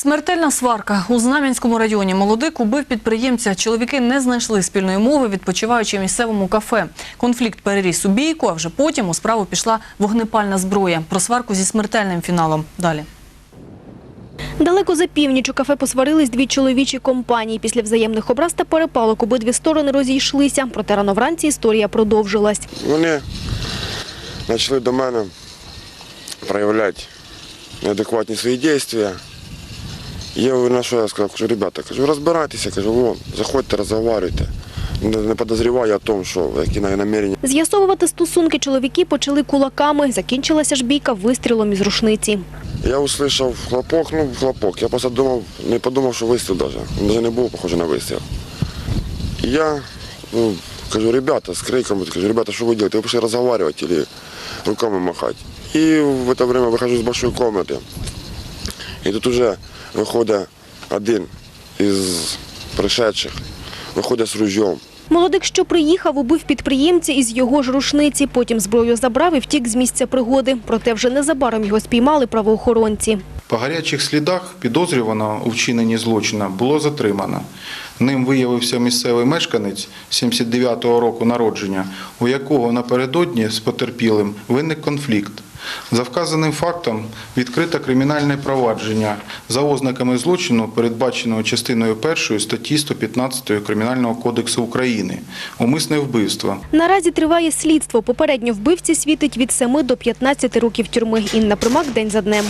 Смертельна сварка у Знам'янському районі. Молодик убив підприємця. Чоловіки не знайшли спільної мови, відпочиваючи в місцевому кафе. Конфлікт переріс у бійку, а вже потім у справу пішла вогнепальна зброя. Про сварку зі смертельним фіналом. Далі. Далеко за північ у кафе посварились дві чоловічі компанії. Після взаємних образ та перепалок обидві сторони розійшлися. Проте рано вранці історія продовжилась. Вони почали до мене проявляти неадекватні свої дії. Я на що я сказав, кажу, ребята, кажу, розбирайтеся, кажу, вон, заходьте, розговорюйте. Не, не подозріваю о тому, що які намірення. З'ясовувати стосунки чоловіки почали кулаками. Закінчилася ж бійка вистрілом із рушниці. Я услышав хлопок, ну хлопок. Я просто думав, не подумав, що вистріл даже. Він навіть не був похоже на вистріл. І я ну, кажу, ребята, з криком, кажу, ребята, що ви робите? Ви пішли розговорювати или руками махати. І в це время виходжу з большої кімнати. І тут уже виходить один із пришедших, виходить з ружьом. Молодик, що приїхав, убив підприємця із його ж рушниці. Потім зброю забрав і втік з місця пригоди. Проте вже незабаром його спіймали правоохоронці. По гарячих слідах підозрюваного у вчиненні злочина було затримано. Ним виявився місцевий мешканець 79-го року народження, у якого напередодні з потерпілим виник конфлікт. За вказаним фактом відкрито кримінальне провадження за ознаками злочину, передбаченого частиною 1 статті 115 Кримінального кодексу України умисне вбивство. Наразі триває слідство. Попередньо вбивці світить від 7 до 15 років тюрми. Інна Примак день за днем.